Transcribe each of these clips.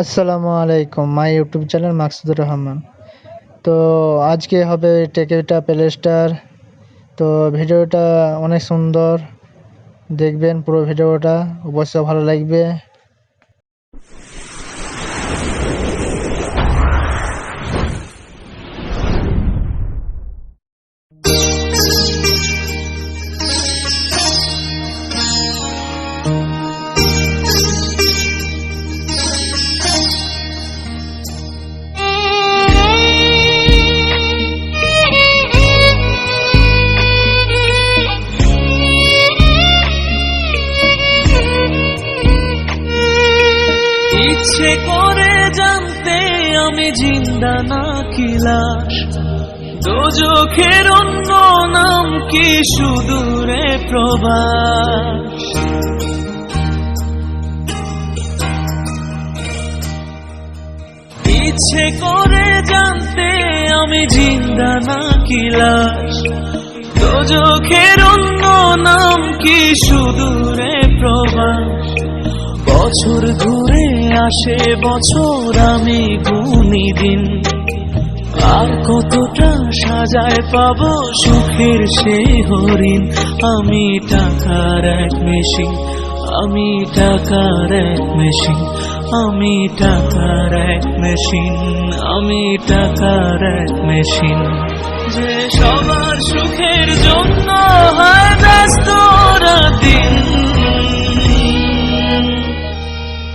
আসসালামু আলাইকুম, my YouTube channel Maksudur Rahman. তো আজকে হবে টেকেটা প্লে স্টার তো ভিডিওটা অনেক সুন্দর। দেখবেন পুরো ভিডিওটা। অবশ্যই ভালো লাগবে। ইচ্ছে করে জানতে আমি জিন্দা না কি লাশ? দোজখের অন্য নাম কি সুদূরে প্রবাস? ইচ্ছে করে জানতে আমি জিন্দা না কি লাশ? দোজখের অন্য নাম কি সুদূরে প্রবাস? বছর ঘুরে আসে বছর আমি গুনি দিন। আর কতটা সাজায় পাব সুখের সে হরিণ। আমি টাকার এক মেশিন, আমি টাকার এক মেশিন, আমি টাকার এক মেশিন, আমি টাকার এক মেশিন। যে সবার সুখের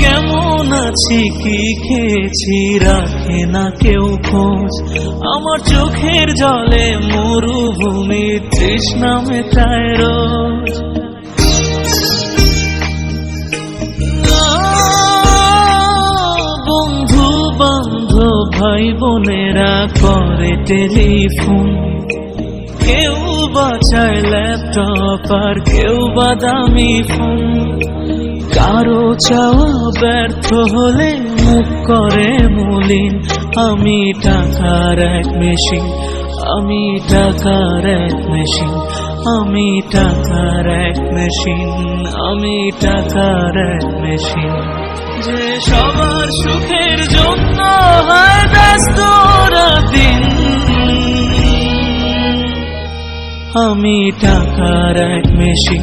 কেমন আছি, কি খেয়েছি, রাখে না কেউ খোঁজ। আমার চোখের জলে মরুভূমি, তৃষ্ণা মেটায় রোজ। বন্ধু বান্ধব ভাই বোনেরা করে টেলিফোন। কেউ বাঁচায় ল্যাপটপ, আর কেউ বাদামি ফোন। কারও চাওয়া ব্যর্থ হলে মুখ করে মলিন। আমি টাকার এক মেশিন, আমি টাকার এক মেশিন, আমি টাকার এক মেশিন, আমি টাকার এক মেশিন। যে সবার সুখের জন্য দিন। আমি টাকার এক মেশিন